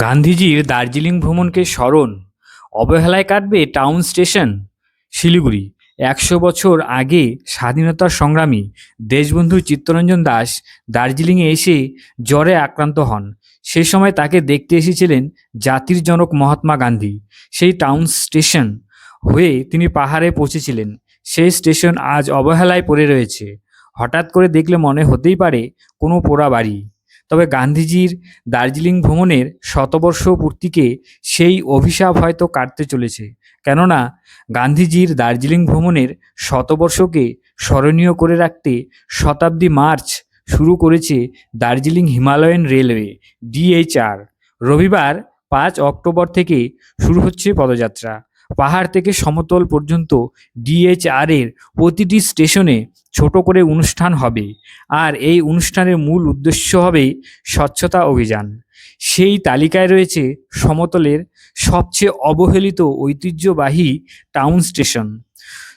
গান্ধীজির দার্জিলিং ভ্রমণকে স্মরণ, অবহেলায় কাটবে টাউন স্টেশন, শিলিগুড়ি। একশো বছর আগে স্বাধীনতার সংগ্রামী দেশবন্ধু চিত্তরঞ্জন দাস দার্জিলিংয়ে এসে জ্বরে আক্রান্ত হন। সেই সময় তাকে দেখতে এসেছিলেন জাতির জনক মহাত্মা গান্ধী। সেই টাউন স্টেশন হয়ে তিনি পাহাড়ে পৌঁছেছিলেন। সেই স্টেশন আজ অবহেলায় পড়ে রয়েছে। হঠাৎ করে দেখলে মনে হতেই পারে কোনো পোড়া বাড়ি তবে গান্ধীজির দার্জিলিং ভ্রমণের শতবর্ষ পূর্তিকে সেই অভিশাপ হয়তো কাটতে চলেছে। কেননা, গান্ধীজির দার্জিলিং ভ্রমণের শতবর্ষকে স্মরণীয় করে রাখতে শতাব্দী মার্চ শুরু করেছে দার্জিলিং হিমালয়ান রেলওয়ে, ডিএইচআর। রবিবার পাঁচ অক্টোবর থেকে শুরু হচ্ছে পদযাত্রা। পাহাড় থেকে সমতল পর্যন্ত ডিএইচআর এর প্রতিটি স্টেশনে ছোট করে অনুষ্ঠান হবে। আর এই অনুষ্ঠানের মূল উদ্দেশ্য হবে স্বচ্ছতা অভিযান। সেই তালিকায় রয়েছে সমতলের সবচেয়ে অবহেলিত ঐতিহ্যবাহী টাউন স্টেশন।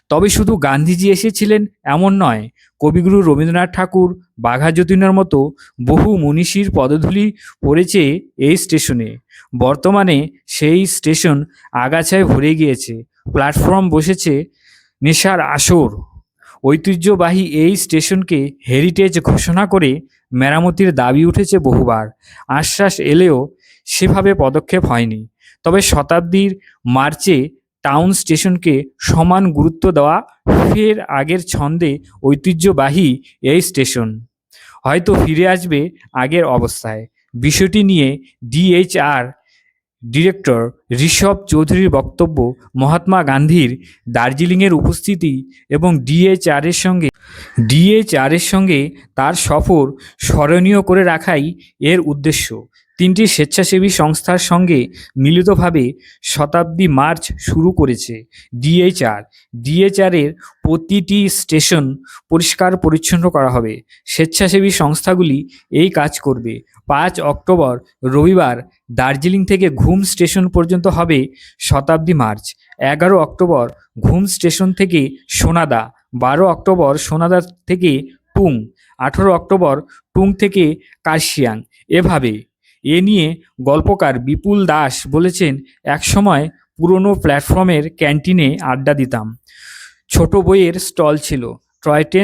তবে শুধু গান্ধীজি এসেছিলেন এমন নয়, কবিগুরু রবীন্দ্রনাথ ঠাকুর, বাঘা যতীনের মতো বহু মনীষীর পদধূলি পড়েছে এই স্টেশনে। বর্তমানে সেই স্টেশন আগাছায় ভরে গিয়েছে। প্ল্যাটফর্ম বসেছে নেশার আসর। ঐতিহ্যবাহী এই স্টেশনকে হেরিটেজ ঘোষণা করে মেরামতির দাবি উঠেছে বহুবার। আশ্বাস এলেও সেভাবে পদক্ষেপ হয়নি। তবে শতাব্দীর মার্চে টাউন স্টেশনকে সমান গুরুত্ব দেওয়া ফের আগের ছন্দে ঐতিহ্যবাহী এই স্টেশন। হয়তো ফিরে আসবে আগের অবস্থায়। বিষয়টি নিয়ে ডিএইচআর ডিরেক্টর ঋষভ চৌধুরীর বক্তব্য মহাত্মা গান্ধীর দার্জিলিংয়ের উপস্থিতি এবং ডিএচআরের সঙ্গে ডিএচআরের সঙ্গে তার সফর স্মরণীয় করে রাখাই এর উদ্দেশ্য। তিনটি স্বেচ্ছাসেবী সংস্থার সঙ্গে মিলিতভাবে শতাব্দী মার্চ শুরু করেছে ডিএইচআর। ডিএইচআরের প্রতিটি স্টেশন পরিষ্কার পরিচ্ছন্ন করা হবে। স্বেচ্ছাসেবী সংস্থাগুলি এই কাজ করবে। পাঁচ অক্টোবর, রবিবার, দার্জিলিং থেকে ঘুম স্টেশন পর্যন্ত হবে শতাব্দী মার্চ। এগারো অক্টোবর, ঘুম স্টেশন থেকে সোনাদা। বারো অক্টোবর, সোনাদা থেকে টুং। আঠেরো অক্টোবর, টুং থেকে কার্শিয়াং। এভাবে এ নিয়ে গল্পকার বিপুল দাস বলেছেন, একসময় পুরনো প্ল্যাটফর্মের ক্যান্টিনে আড্ডা দিতাম। ছোট বইয়ের স্টল ছিল। Toy train